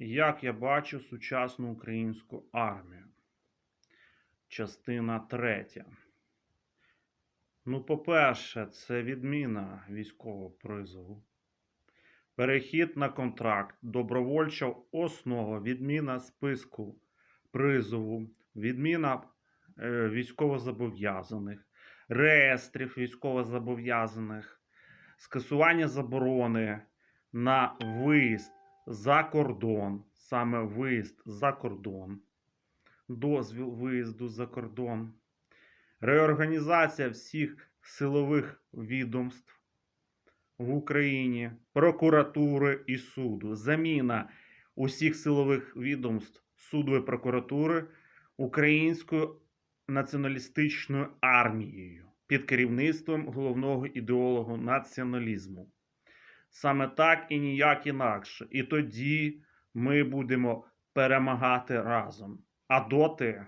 Як я бачу сучасну українську армію? Частина третя. Ну, по-перше, це відміна військового призову. Перехід на контракт, добровольча основа, відміна списку призову, відміна е, військовозобов'язаних, реєстрів військовозобов'язаних, скасування заборони на виїзд за кордон, саме виїзд за кордон, дозвіл виїзду за кордон, реорганізація всіх силових відомств в Україні, прокуратури і суду, заміна усіх силових відомств суду і прокуратури українською націоналістичною армією під керівництвом головного ідеолога націоналізму. Саме так і ніяк інакше. І тоді ми будемо перемагати разом. А доти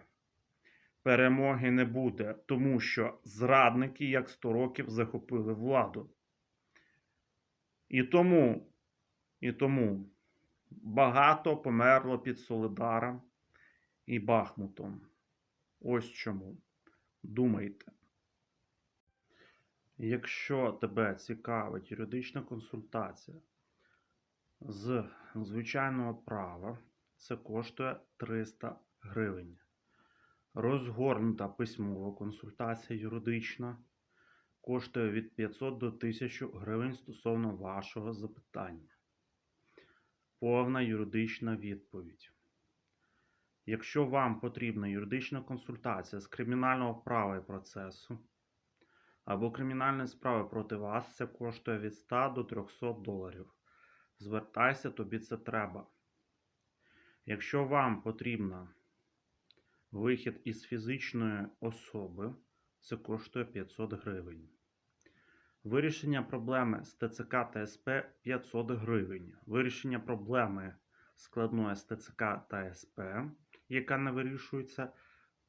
перемоги не буде, тому що зрадники, як 100 років, захопили владу. І тому, і тому багато померло під Солидаром і Бахмутом. Ось чому. Думайте. Якщо тебе цікавить юридична консультація з звичайного права, це коштує 300 гривень. Розгорнута письмова консультація юридична коштує від 500 до 1000 гривень стосовно вашого запитання. Повна юридична відповідь. Якщо вам потрібна юридична консультація з кримінального права і процесу, або кримінальної справи проти вас, це коштує від 100 до 300 доларів. Звертайся, тобі це треба. Якщо вам потрібна вихід із фізичної особи, це коштує 500 гривень. Вирішення проблеми з ТЦК та СП 500 гривень. Вирішення проблеми складної з ТЦК та СП, яка не вирішується,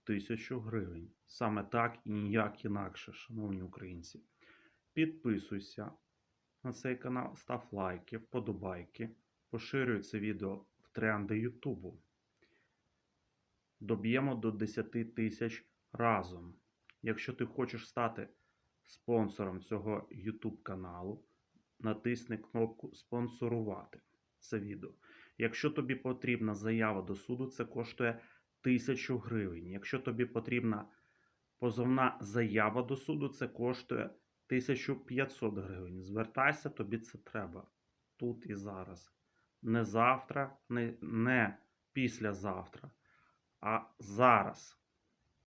1000 гривень. Саме так і ніяк інакше, шановні українці. Підписуйся на цей канал, став лайки, вподобайки, поширюй це відео в тренди Ютубу. Доб'ємо до 10 тисяч разом. Якщо ти хочеш стати спонсором цього YouTube каналу, натисни кнопку спонсорувати це відео. Якщо тобі потрібна заява до суду, це коштує 1000 гривень. Якщо тобі потрібна позовна заява до суду, це коштує 1500 гривень. Звертайся, тобі це треба тут і зараз. Не завтра, не, не післязавтра, а зараз.